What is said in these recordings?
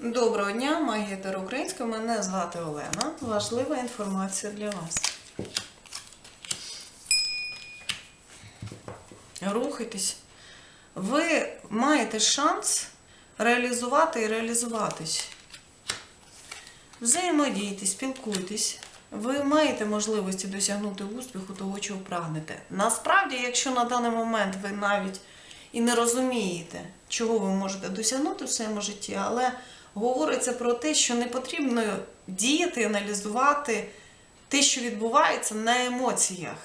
Доброго дня, магія Таро Українська. Мене звати Олена. Важлива інформація для вас. Рухайтесь. Ви маєте шанс реалізувати і реалізуватись. Взаємодійте, спілкуйтесь. Ви маєте можливості досягнути успіху того, чого прагнете. Насправді, якщо на даний момент ви навіть і не розумієте, чого ви можете досягнути в своєму житті, але говориться про те, що не потрібно діяти, аналізувати те, що відбувається на емоціях.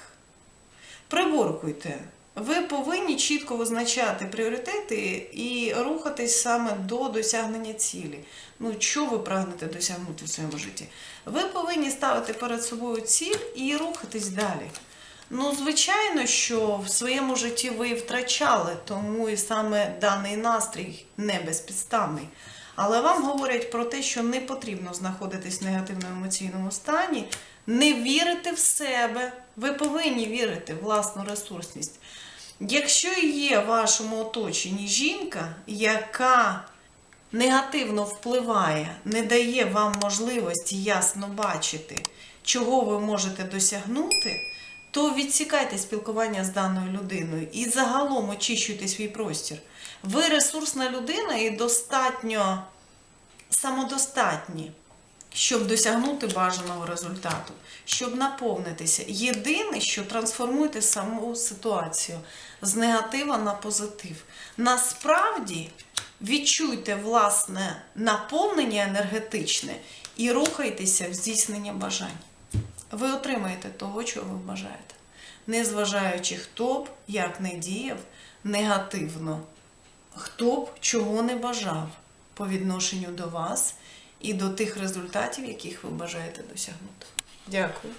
Приборкуйте. Ви повинні чітко визначати пріоритети і рухатись саме до досягнення цілі. Ну, що ви прагнете досягнути в своєму житті? Ви повинні ставити перед собою ціль і рухатись далі. Ну, звичайно, що в своєму житті ви втрачали, тому і саме даний настрій не безпідставний. Але вам говорять про те, що не потрібно знаходитись в негативному емоційному стані, не вірити в себе. Ви повинні вірити в власну ресурсність. Якщо є в вашому оточенні жінка, яка негативно впливає, не дає вам можливості ясно бачити, чого ви можете досягнути, то відсікайте спілкування з даною людиною і загалом очищуйте свій простір. Ви ресурсна людина і достатньо самодостатні, щоб досягнути бажаного результату, щоб наповнитися. Єдине, що трансформуйте саму ситуацію з негатива на позитив. Насправді відчуйте власне наповнення енергетичне і рухайтеся в здійснення бажань. Ви отримаєте того, чого ви бажаєте. Незважаючи, хто б як не діяв негативно, хто б чого не бажав по відношенню до вас і до тих результатів, яких ви бажаєте досягнути. Дякую.